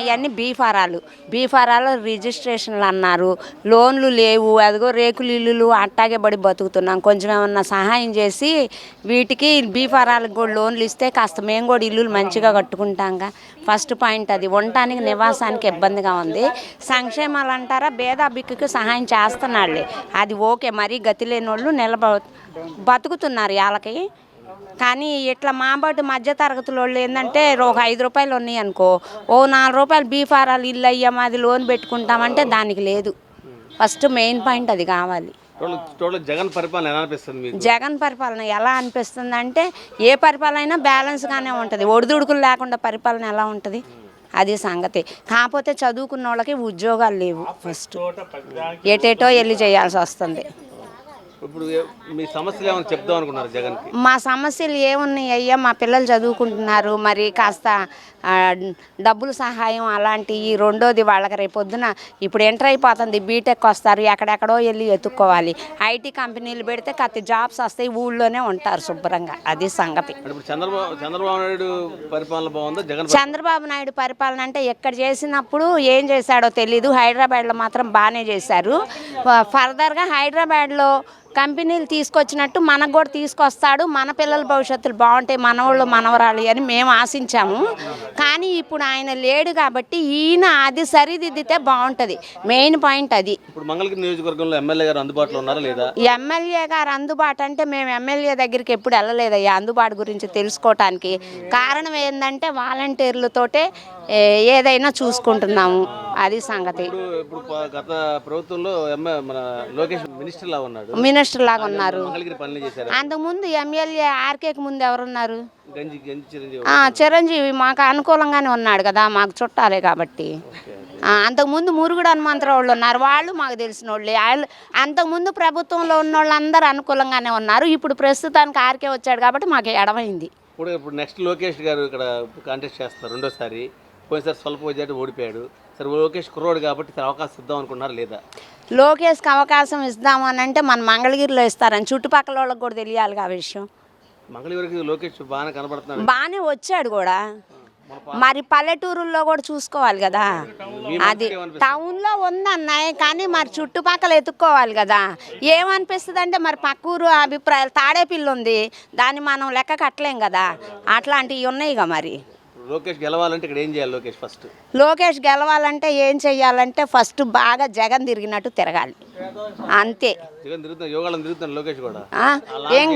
అవన్నీ బీఫారాలు బీఫారాలు రిజిస్ట్రేషన్లు అన్నారు. లోన్లు లేవు. అదిగో రేకులు ఇల్లులు అట్టాగే పడి బతుకుతున్నాం. కొంచెం ఏమన్నా సహాయం చేసి వీటికి బీఫారాలకు కూడా లోన్లు ఇస్తే కాస్త మేము కూడా ఇల్లులు మంచిగా కట్టుకుంటాంగా. ఫస్ట్ పాయింట్ అది. ఉండటానికి నివాసానికి ఇబ్బందిగా ఉంది. సంక్షేమాలు అంటారా? భేద సహాయం చేస్తున్నాళ్ళే. అది ఓకే. మరీ గతి లేని వాళ్ళు నిలబ బతుకుతున్నారు. వాళ్ళకి కానీ ఇట్లా మాబట్టి మధ్య తరగతుల వాళ్ళు ఏంటంటే ఒక ఐదు రూపాయలు ఉన్నాయి అనుకో ఓ నాలుగు రూపాయలు బీఫారాలు ఇల్లు అయ్యా మాది లోన్ పెట్టుకుంటామంటే దానికి లేదు. ఫస్ట్ మెయిన్ పాయింట్ అది కావాలి. జగన్ పరిపాలన ఎలా అనిపిస్తుంది మీకు? జగన్ పరిపాలన ఎలా అనిపిస్తుంది అంటే ఏ పరిపాలన అయినా బ్యాలెన్స్గానే ఉంటుంది. ఒడిదుడుకులు లేకుండా పరిపాలన ఎలా ఉంటుంది? అది సంగతి. కాకపోతే చదువుకున్న వాళ్ళకి ఉద్యోగాలు లేవు. ఫస్ట్ ఎటేటో వెళ్ళి చేయాల్సి వస్తుంది. ఇప్పుడు మీ సమస్యలు ఏమైనా చెప్దాం అనుకున్నారు జగన్కి? మా సమస్యలు ఏమున్నాయి అయ్యా? మా పిల్లలు చదువుకుంటున్నారు. మరి కాస్త ఆ, డబ్బుల సహాయం అలాంటివి రెండోది వాళ్ళకి రేపు పొద్దున ఇప్పుడు ఎంటర్ అయిపోతుంది. బీటెక్ వస్తారు. ఎక్కడెక్కడో వెళ్ళి ఎత్తుక్కోవాలి. ఐటీ కంపెనీలు పెడితే కత్తి జాబ్స్ వస్తాయి. ఊళ్ళోనే ఉంటారు శుభ్రంగా. అది సంగతి. అంటే ఇప్పుడు చంద్రబాబు చంద్రబాబు నాయుడు పరిపాలన బాగుందా? జగన్ పరి- చంద్రబాబు నాయుడు పరిపాలన అంటే ఎక్కడ చేసినప్పుడు ఏం చేశాడో తెలీదు. హైదరాబాద్లో మాత్రం బాగానే చేశారు. ఫర్దర్గా హైదరాబాద్లో కంపెనీలు తీసుకొచ్చినట్టు మనకు కూడా తీసుకొస్తాడు. మన పిల్లల భవిష్యత్తులు బాగుంటాయి మనవాళ్ళు మనవరాలు అని మేము ఆశించాము. కానీ ఇప్పుడు ఆయన లేడు కాబట్టి ఈయన అది సరిదిద్దితే బాగుంటుంది. మెయిన్ పాయింట్ అది. ఇప్పుడు మంగళగిరి నియోజకవర్గంలో ఎమ్మెల్యే గారు అందుబాటులో ఉన్నారా లేదా? ఎమ్మెల్యే గారు అందుబాటు అంటే మేము ఎమ్మెల్యే దగ్గరికి ఎప్పుడు వెళ్ళలేదయ్యా అందుబాటు గురించి తెలుసుకోవటానికి. కారణం ఏంటంటే వాలంటీర్లతోటే ఏదైనా చూసుకుంటున్నాము. అది సంగతి. ఇప్పుడు గత ప్రభుత్వంలో ఎమ్మె మన లోకేష్ మినిస్టర్ లా ఉన్నాడు. మినిస్టర్ లాగా ఉన్నారు. అంతకుముందు ఎమ్మెల్యే ఆర్కేకి ముందు ఎవరున్నారు? చిరంజీవి మాకు అనుకూలంగానే ఉన్నాడు కదా మాకు చుట్టాలే కాబట్టి. అంతకుముందు మురుగుడు హనుమంతరావు వాళ్ళు ఉన్నారు. వాళ్ళు మాకు తెలిసిన వాళ్ళే వాళ్ళు అంతకుముందు ప్రభుత్వంలో ఉన్న వాళ్ళందరూ అనుకూలంగానే ఉన్నారు. ఇప్పుడు ప్రస్తుతానికి ఆర్కే వచ్చాడు కాబట్టి మాకు ఎడమైంది. ఇప్పుడు ఇప్పుడు నెక్స్ట్ లోకేష్ గారు ఇక్కడ కాంటెస్ట్ చేస్తారు రెండోసారి. పోయినసారి స్వల్ప విజయాన్ని ఓడిపోయాడు. సరే లోకేష్ కుర్రోడు కాబట్టి అవకాశం ఇద్దాం అనుకున్నారు లేదా? లోకేష్కి అవకాశం ఇద్దాము అని అంటే మన మంగళగిరిలో ఇస్తారని చుట్టుపక్కల వాళ్ళకి కూడా తెలియాలి ఆ విషయం. మంగళగిరికి లోకేష్ బాగానే కనబడుతున్నాడు. బాగానే వచ్చాడు కూడా. మరి పల్లెటూరుల్లో కూడా చూసుకోవాలి కదా. అది టౌన్లో ఉందన్నాయి కానీ మరి చుట్టుపక్కల ఎత్తుక్కోవాలి కదా. ఏమనిపిస్తుంది అంటే మరి పక్క ఊరు అభిప్రాయాలు తాడేపిల్లి ఉంది. దాన్ని మనం లెక్క కట్టలేం కదా. అట్లాంటివి ఉన్నాయిగా మరి. లోకేష్ గెలవాలంటే ఇక్కడ ఏం చేయాలి లోకేష్ ఫస్ట్? లోకేష్ గెలవాలంటే ఏం చెయ్యాలంటే ఫస్ట్ బాగా జగన్ తిరిగినట్టు తిరగాలి. అంతే. జగన్ తిరుగుతున్నా యోగాలను తిరుగుతున్నాడు లోకేష్ కూడా? ఆ? ఏం?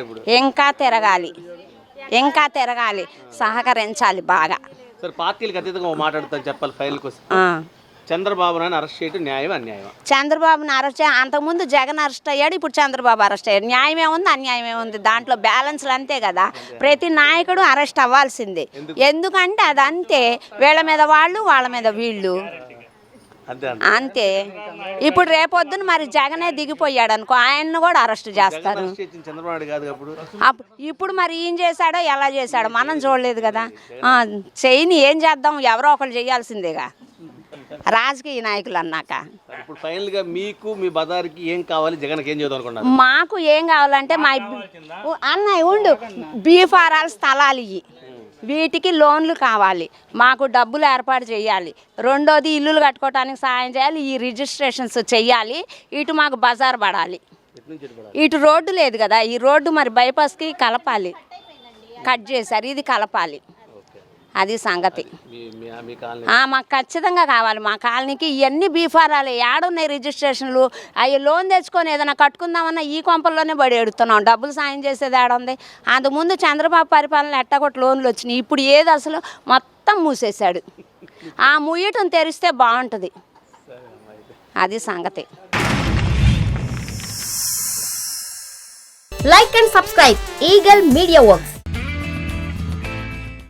ఇప్పుడు. ఇంకా తిరగాలి. ఇంకా తిరగాలి. సహకరించాలి బాగా. సరే పార్టీలకు అతీతంగా మాట్లాడుతాను చెప్పాలి ఫైనల్కి వస్తే ఆ. చంద్రబాబు అరెస్ట్ చేయడం న్యాయం అన్యాయం చంద్రబాబుని అరెస్ట్ అంతకుముందు జగన్ అరెస్ట్ అయ్యాడు ఇప్పుడు చంద్రబాబు అరెస్ట్ అయ్యాడు. న్యాయం ఏముంది అన్యాయం ఏముంది దాంట్లో బ్యాలెన్స్లు అంతే కదా. ప్రతి నాయకుడు అరెస్ట్ అవ్వాల్సిందే. ఎందుకంటే అది అంతే వీళ్ళ మీద వాళ్ళు వాళ్ళ మీద వీళ్ళు. అంతే ఇప్పుడు రేపొద్దున మరి జగనే దిగిపోయాడు అనుకో ఆయన్ని కూడా అరెస్ట్ చేస్తారు. ఇప్పుడు మరి ఏం చేశాడో ఎలా చేశాడో మనం చూడలేదు కదా. చేయని ఏం చేద్దాం? ఎవరో ఒకరు చేయాల్సిందేగా. రాజకీయ నాయకులు అన్నాక. ఇప్పుడు ఫైనల్గా మీకు మీ బజార్కి ఏం కావాలి? జగన్కి ఏం చేద్దాం అనుకున్నారు? మాకు ఏం కావాలంటే మా అన్నయ్య ఉండు. బీఫారాల స్థలాలు ఇవి వీటికి లోన్లు కావాలి. మాకు డబ్బులు ఏర్పాటు చేయాలి. రెండోది ఇల్లులు కట్టుకోవడానికి సాయం చేయాలి. ఈ రిజిస్ట్రేషన్స్ చెయ్యాలి ఇటు మాకు బజార్ పడాలి? ఇటు రోడ్డు లేదు కదా. ఈ రోడ్డు మరి బైపాస్కి కలపాలి. కట్ చేశారు. ఇది కలపాలి. అది సంగతి. మీ మీ మీ కాలనీ. ఆ, మాకు ఖచ్చితంగా కావాలి. మా కాలనీకి ఇవన్నీ బీఫారాలు ఏడున్నాయి రిజిస్ట్రేషన్లు. అవి లోన్ తెచ్చుకొని ఏదైనా కట్టుకుందామన్నా ఈ కొంపల్లోనే పడి ఎడుతున్నాం డబ్బులు సాయం చేసేది ఏడుంది. అంతకుముందు చంద్రబాబు పరిపాలన ఎట్టగొట్టి లోన్లు వచ్చినాయి. ఇప్పుడు ఏది అసలు మొత్తం మూసేశాడు. ఆ ముయ్యటం తెరిస్తే బాగుంటుంది. అది సంగతి. Like and subscribe. Eagle Media Works.